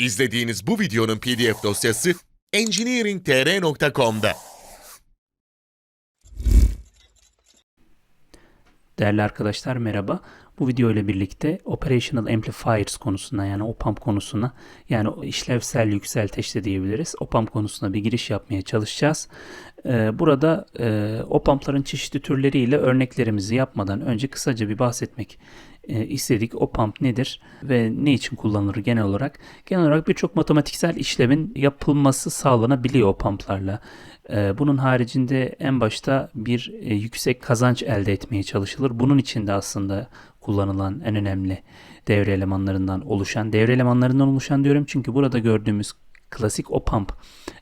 İzlediğiniz bu videonun PDF dosyası engineeringtr.com'da. Değerli arkadaşlar merhaba. Bu video ile birlikte Operational Amplifiers konusuna yani OPAMP konusuna yani işlevsel yükselteç de diyebiliriz. OPAMP konusuna bir giriş yapmaya çalışacağız. Ee, burada e, OPAMP'ların çeşitli türleriyle örneklerimizi yapmadan önce kısaca bir bahsetmek e, istedik. OPAMP nedir ve ne için kullanılır genel olarak? Genel olarak birçok matematiksel işlemin yapılması sağlanabiliyor OPAMP'larla. Ee, Bunun haricinde en başta bir e, yüksek kazanç elde etmeye çalışılır. Bunun için de aslında kullanılan en önemli devre elemanlarından oluşan, devre elemanlarından oluşan diyorum çünkü burada gördüğümüz klasik OPAMP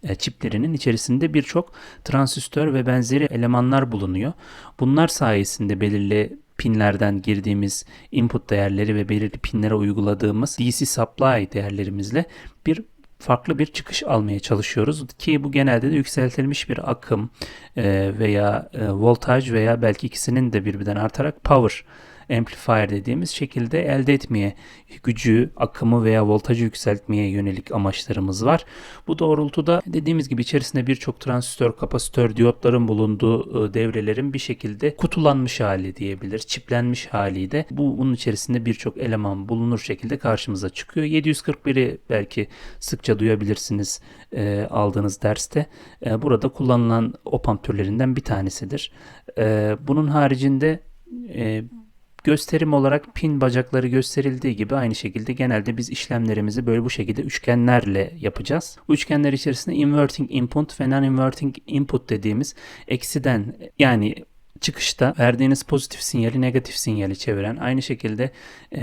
e, çiplerinin içerisinde birçok transistör ve benzeri elemanlar bulunuyor. Bunlar sayesinde belirli pinlerden girdiğimiz input değerleri ve belirli pinlere uyguladığımız DC supply değerlerimizle bir farklı bir çıkış almaya çalışıyoruz ki bu genelde de yükseltilmiş bir akım e, veya e, voltaj veya belki ikisinin de birbirinden artarak power amplifier dediğimiz şekilde elde etmeye gücü, akımı veya voltajı yükseltmeye yönelik amaçlarımız var. Bu doğrultuda dediğimiz gibi içerisinde birçok transistör, kapasitör, diyotların bulunduğu e, devrelerin bir şekilde kutulanmış hali diyebilir, çiplenmiş hali de bu bunun içerisinde birçok eleman bulunur şekilde karşımıza çıkıyor. 741'i belki sıkça duyabilirsiniz e, aldığınız derste. E, burada kullanılan OPAMP türlerinden bir tanesidir. E, bunun haricinde e, gösterim olarak pin bacakları gösterildiği gibi aynı şekilde genelde biz işlemlerimizi böyle bu şekilde üçgenlerle yapacağız. Bu üçgenler içerisinde inverting input ve non-inverting input dediğimiz eksiden yani çıkışta verdiğiniz pozitif sinyali negatif sinyali çeviren aynı şekilde e,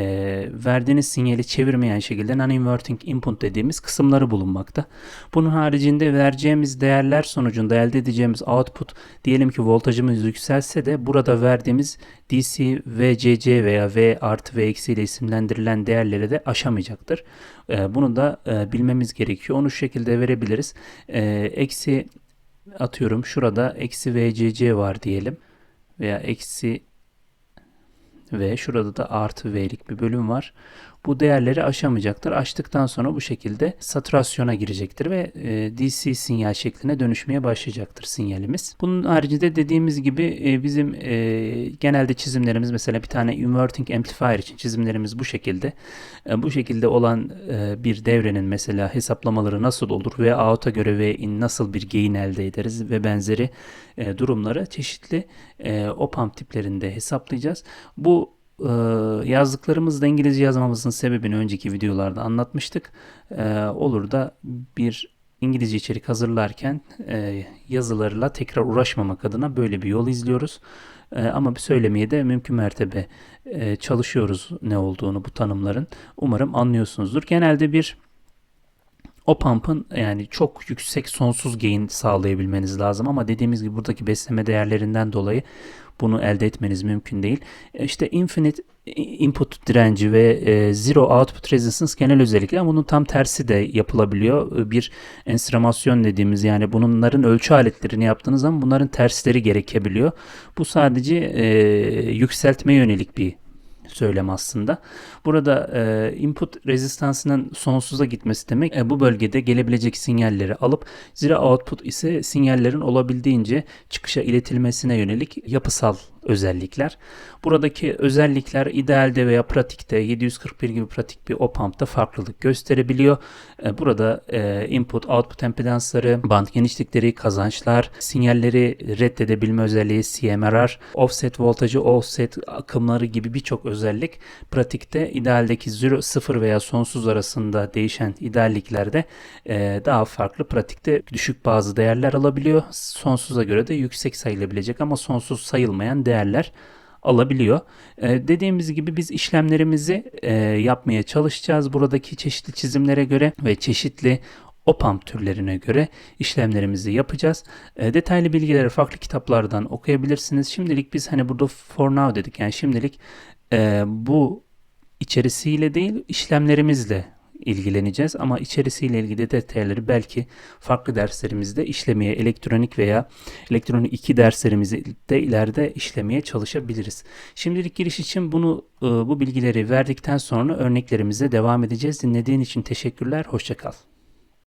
verdiğiniz sinyali çevirmeyen şekilde non-inverting input dediğimiz kısımları bulunmakta. Bunun haricinde vereceğimiz değerler sonucunda elde edeceğimiz output diyelim ki voltajımız yükselse de burada verdiğimiz DC, VCC veya V artı V eksi ile isimlendirilen değerleri de aşamayacaktır. E, bunu da e, bilmemiz gerekiyor. Onu şu şekilde verebiliriz. E, eksi atıyorum şurada eksi VCC var diyelim veya eksi ve şurada da artı V'lik bir bölüm var. Bu değerleri aşamayacaktır. Aştıktan sonra bu şekilde satürasyona girecektir ve e, DC sinyal şekline dönüşmeye başlayacaktır sinyalimiz. Bunun haricinde dediğimiz gibi e, bizim e, genelde çizimlerimiz mesela bir tane inverting amplifier için çizimlerimiz bu şekilde. Bu şekilde olan bir devrenin mesela hesaplamaları nasıl olur ve out'a göre ve in nasıl bir gain elde ederiz ve benzeri e, durumları çeşitli e, OPAMP tiplerinde hesaplayacağız. Bu e, yazdıklarımızda İngilizce yazmamızın sebebini önceki videolarda anlatmıştık. E, olur da bir İngilizce içerik hazırlarken e, yazılarla tekrar uğraşmamak adına böyle bir yol izliyoruz. E, ama bir söylemeye de mümkün mertebe e, çalışıyoruz ne olduğunu bu tanımların. Umarım anlıyorsunuzdur. Genelde bir o pump'ın yani çok yüksek sonsuz gain sağlayabilmeniz lazım ama dediğimiz gibi buradaki besleme değerlerinden dolayı bunu elde etmeniz mümkün değil. E, İşte infinite input direnci ve e, zero output resistance genel özellikler bunun tam tersi de yapılabiliyor. E, Bir enstremasyon dediğimiz yani bunların ölçü aletlerini yaptığınız zaman bunların tersleri gerekebiliyor. Bu sadece yükseltme yönelik bir söylem aslında. Burada e, input rezistansının sonsuza gitmesi demek e, bu bölgede gelebilecek sinyalleri alıp zero output ise sinyallerin olabildiğince çıkışa iletilmesine yönelik yapısal özellikler. Buradaki özellikler idealde veya pratikte 741 gibi pratik bir op-amp'ta farklılık gösterebiliyor. E, Burada e, input output impedansları, band genişlikleri, kazançlar, sinyalleri reddedebilme özelliği CMRR, offset voltajı, offset akımları gibi birçok özellik pratikte idealdeki 0 veya sonsuz arasında değişen idealliklerde e, daha farklı pratikte düşük bazı değerler alabiliyor. Sonsuza göre de yüksek sayılabilecek ama sonsuz sayılmayan değerler alabiliyor. Ee, dediğimiz gibi biz işlemlerimizi e, yapmaya çalışacağız. Buradaki çeşitli çizimlere göre ve çeşitli OPAMP türlerine göre işlemlerimizi yapacağız. E, detaylı bilgileri farklı kitaplardan okuyabilirsiniz. Şimdilik biz hani burada for now dedik. Yani şimdilik e, bu içerisiyle değil işlemlerimizle ilgileneceğiz ama içerisiyle ilgili detayları belki farklı derslerimizde işlemeye, elektronik veya elektronik 2 derslerimizi de ileride işlemeye çalışabiliriz. Şimdilik giriş için bunu e, bu bilgileri verdikten sonra örneklerimize devam edeceğiz. Dinlediğin için teşekkürler, hoşça kal.